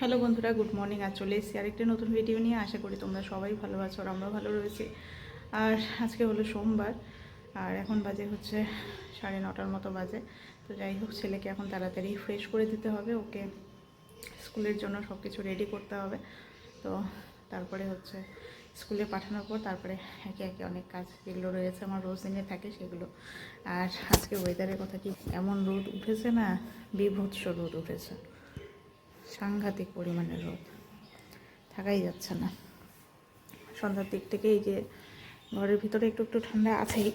Hello বন্ধুরা, good morning. আর চলে এসেছি আরেকটি নতুন ভিডিও নিয়ে। আশা করি তোমরা সবাই ভালো আছো আর আমরা ভালো রয়েছি। আর আজকে হলো সোমবার, আর এখন বাজে হচ্ছে সাড়ে নটার মতো বাজে। তো যাই হোক, ছেলেকে এখন তাড়াতাড়ি ফ্রেশ করে দিতে হবে। ওকে স্কুলের জন্য সব কিছু রেডি করতে হবে। তো তারপরে হচ্ছে স্কুলে পাঠানোর পর তারপরে একে একে অনেক কাজ যেগুলো রয়েছে আমার রোজ দিনে থাকে সেগুলো। আর আজকে ওয়েদারের কথা কি, এমন রোদ উঠেছে না, বিভৎস রোদ উঠেছে। সাংঘাতিক পরিমাণের রোদ। থাকাই যাচ্ছে না। সন্ধ্যার দিক থেকে এই যে ঘরের ভিতরে একটু একটু ঠান্ডা আছেই।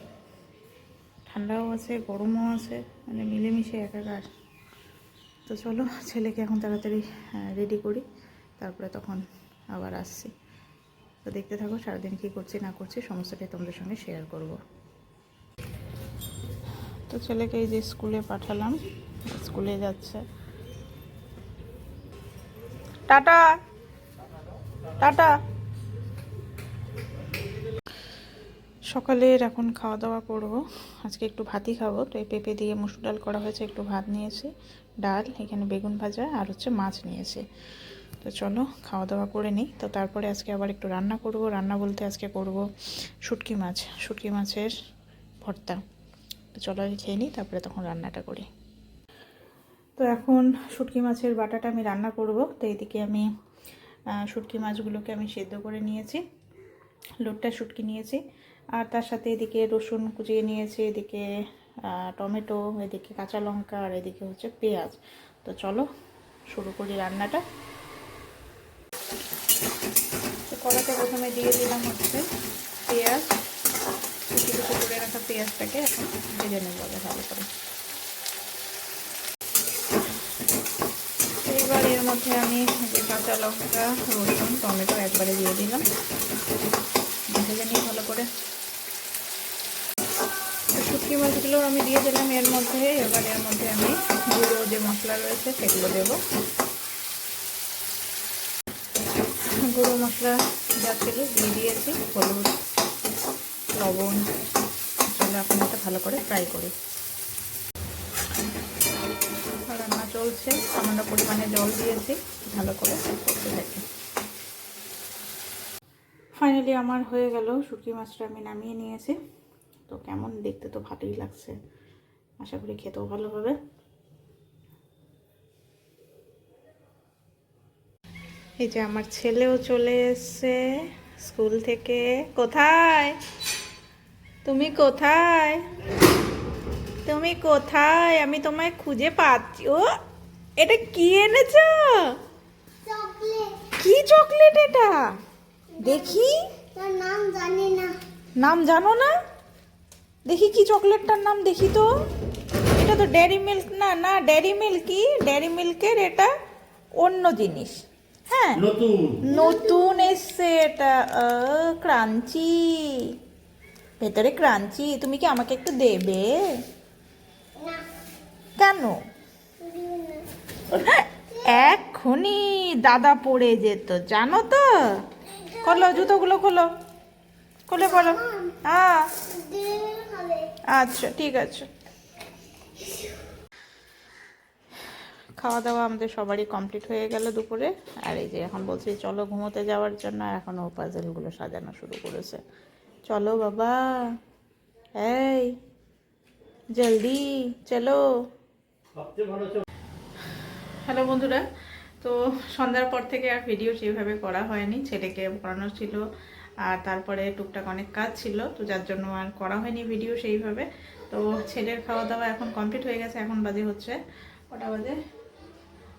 ঠান্ডাও আছে, গরমও আছে মানে মিলেমিশে একাকার। তো চলো, ছেলেকে এখন তাড়াতাড়ি রেডি করি। তারপরে তখন আবার আসছি। তো দেখতে থাকো সারাদিন কী করছি, না করছি, সমস্তটাই তোমাদের সঙ্গে শেয়ার করব। তো ছেলেকে এই যে স্কুলে পাঠালাম, স্কুলে যাচ্ছে। টাটা। টাটা। সকালের এখন খাওয়া দাওয়া করব। আজকে একটু ভাতই খাব। তো এই পেঁপে দিয়ে মুসুর ডাল করা হয়েছে, একটু ভাত নিয়েছি, ডাল, এখানে বেগুন ভাজা আর হচ্ছে মাছ নিয়েছি। তো চলো খাওয়া দাওয়া করে নিই। তো তারপরে আজকে আবার একটু রান্না করব। রান্না বলতে আজকে করব শুটকি মাছ। শুটকি মাছের ভর্তা। তো চলো খেয়ে নিই, তারপরে তখন রান্নাটা করি। তো এখন শুটকি মাছের বাটাটা আমি রান্না করব। তো এদিকে আমি শুটকি মাছগুলোকে আমি সেদ্ধ করে নিয়েছি। লোটটা শুটকি নিয়েছি। আর তার সাথে এদিকে রসুন কুচিয়ে নিয়েছি, এদিকে টমেটো, এদিকে কাঁচা লঙ্কা, আর এদিকে হচ্ছে পেঁয়াজ। তো চলো শুরু করি রান্নাটা। কড়াতে প্রথমে দিয়ে দিলাম হচ্ছে পেঁয়াজ। কুচি কুচি করে রাখা পেঁয়াজটাকে এখন ভেজে নেব ভালো করে এবার এর মধ্যে আমি যে কাঁচা লঙ্কা, রসুন, টমেটো একবারে দিয়ে দিলাম। ভেজে নিই ভালো করে। শুটকি মাছগুলো আমি দিয়ে দিলাম এর মধ্যে। এবার এর মধ্যে আমি গুঁড়ো যে মশলা রয়েছে সেগুলো দেব। গুঁড়ো মশলা যা ছিল দিয়ে দিয়েছি, হলুদ, লবণ এখন এটা ভালো করে ফ্রাই করি চলছে সামান্য পরিমাণে জল দিয়েছি, ভালো করে করতে থাকি ফাইনালি আমার হয়ে গেল, শুটকি মাছটা আমি নামিয়ে নিয়েছি। তো কেমন দেখতে তো ভালোই লাগছে। আশা করি খেতেও ভালো হবে। এই যে আমার ছেলেও চলে এসছে স্কুল থেকে। কোথায়? তুমি কোথায়? তুমি কোথায়? আমি তোমায় খুঁজে পাচ্ছি। ও! এটা কি এনেছো? চকলেট। কি চকলেট এটা? দেখি। নাম জানি না। নাম জানো না? দেখি কি চকলেটটার নাম দেখি তো। এটা তো ডেয়ারি মিল্ক না না ডেয়ারি মিল্ক কি ডেয়ারি মিল্কের এটা অন্য জিনিস। হ্যাঁ। নতুন। নতুন এসছে এটা ক্রাঞ্চি। ভেতরে ক্রাঞ্চি তুমি কি আমাকে একটু দেবে? কেন? না। এক্ষুনি দাদা পড়ে যেত, জানো তো? খোলো, জুতোগুলো খোলো। খুলে পড়ো। হ্যাঁ। আচ্ছা ঠিক আছে। খাওয়া দাওয়া আমাদের সবারই কমপ্লিট হয়ে গেল দুপুরে। আর এই যে এখন বলছি, চলো ঘুমোতে যাওয়ার জন্য এখন ও পাজেলগুলো সাজানো শুরু করেছে। চলো বাবা। এই, জলদি, চলো। হ্যালো বন্ধুরা। তো সন্ধ্যার পর থেকে আর ভিডিও সেইভাবে করা হয়নি। ছেলেকে পড়ানো ছিল আর তারপরে টুকটাক অনেক কাজ ছিল, তো যার জন্য আর করা হয়নি ভিডিও সেইভাবে। তো ছেলের খাওয়া দাওয়া এখন কমপ্লিট হয়ে গেছে, এখন বাজে হচ্ছে কটা বাজে?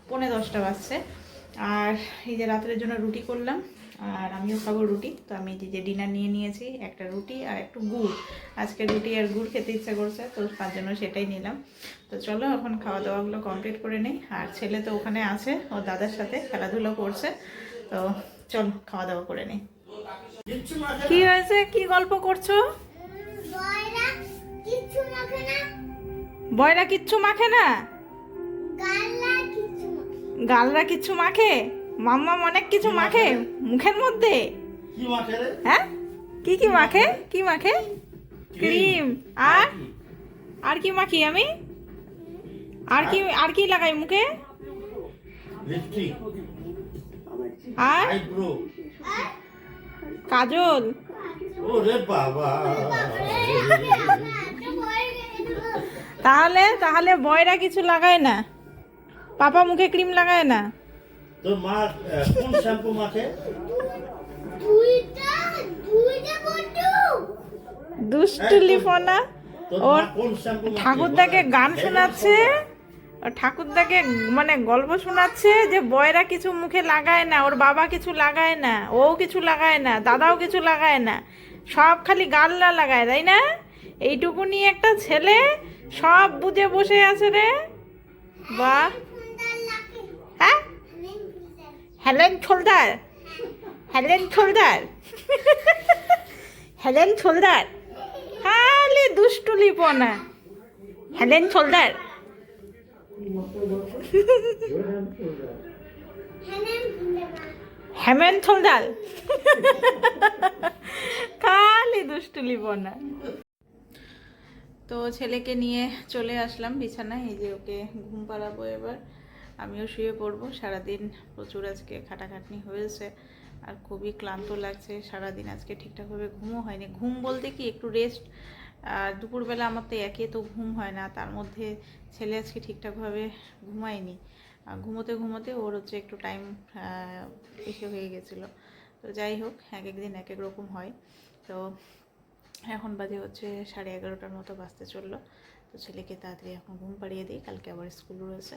পৌনে দশটা বাজছে। আর এই যে রাতের জন্য রুটি করলাম আর আমিও খাব রুটি। তো আমি যে যে ডিনার নিয়ে নিয়েছি একটা রুটি আর একটু গুড়। আজকে রুটি আর গুড় খেতে ইচ্ছা করছে তো তার জন্য সেটাই নিলাম। তো চলো এখন খাওয়া দাওয়াগুলো কমপ্লিট করে নিই। আর ছেলে তো ওখানে আছে ওর দাদার সাথে খেলাধুলো করছে। তো চলো খাওয়া দাওয়া করে নিই। কি হয়েছে? কি গল্প করছ? বয়রা কিচ্ছু মাখে না। বয়রা কিচ্ছু মাখে গাল্লা গালরা কিচ্ছু মাখে? মাম্মা অনেক কিছু মাখে মুখের মধ্যে? কি মাখে রে? হ্যাঁ? কি কি মাখে? কি মাখে? ক্রিম। আর আর? কি? মাখি আমি? আর কি আর? কি লাগাই মুখে? আর? কাজল। ওরে বাবা। তাহলে তাহলে বয়রা কিছু লাগায় না। পাপা মুখে ক্রিম লাগায় না? তোর মা কোন শ্যাম্পু মাখে? দুইটা দুইটা বন্ধু। দুষ্টু লিপনা। তোর ওর মা কোন শ্যাম্পু মাখে? ঠাকুরদাকে গান শোনাচ্ছে ও ঠাকুরদাকে মানে গল্প শোনাচ্ছে যে বয়রা কিছু মুখে লাগায় না ওর বাবা কিছু লাগায় না ও কিছু লাগায় না দাদাও কিছু লাগায় না সব খালি গাল্লা লাগায় তাই না? এইটুকুনি একটা ছেলে সব বুঝে বসে আছে রে। বাহ সুন্দর লাগে হ্যাঁ আমি সুন্দর Helen Choldar Helen Choldar Helen Choldar খালি দুষ্টু লিপনা। হেলেন ছোলদার হেমেন ছোলদার খালি দুষ্টু লিপনা। তো ছেলেকে নিয়ে চলে আসলাম বিছানায়, এই যে ওকে ঘুম পাড়াবো এবার। আমিও শুয়ে পড়ব। সারাদিন প্রচুর আজকে খাটাখাটনি হয়েছে আর খুবই ক্লান্ত লাগছে। সারাদিন আজকে ঠিকঠাকভাবে ঘুমও হয়নি। ঘুম বলতে কি একটু রেস্ট আর দুপুরবেলা আমার তো একে তো ঘুম হয় না, তার মধ্যে ছেলে আজকে ঠিকঠাকভাবে ঘুমায়নি। ঘুমোতে ঘুমোতে ওর হচ্ছে একটু টাইম এসে হয়ে গেছিল। তো যাই হোক, এক এক দিন এক এক রকম হয়। তো এখন বাজে হচ্ছে সাড়ে এগারোটার মতো বাজতে চলল। তো ছেলেকে তাড়াতাড়ি এখন ঘুম পাড়িয়ে দিই। কালকে আবার স্কুল রয়েছে।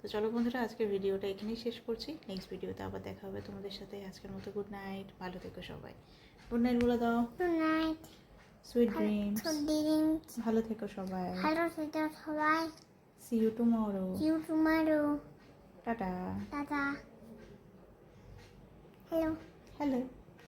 তো চলো বন্ধুরা আজকের ভিডিওটা এখানেই শেষ করছি। নেক্সট ভিডিওতে আবার দেখা হবে তোমাদের সাথে। আজকের মতো গুড নাইট ভালো থেকো সবাই। গুড নাইট বলে দাও। গুড নাইট সুইট ড্রিমস ভালো থেকো সবাই। ভালো থেকো সবাই। See you tomorrow see you tomorrow tata. Tata. Hello hello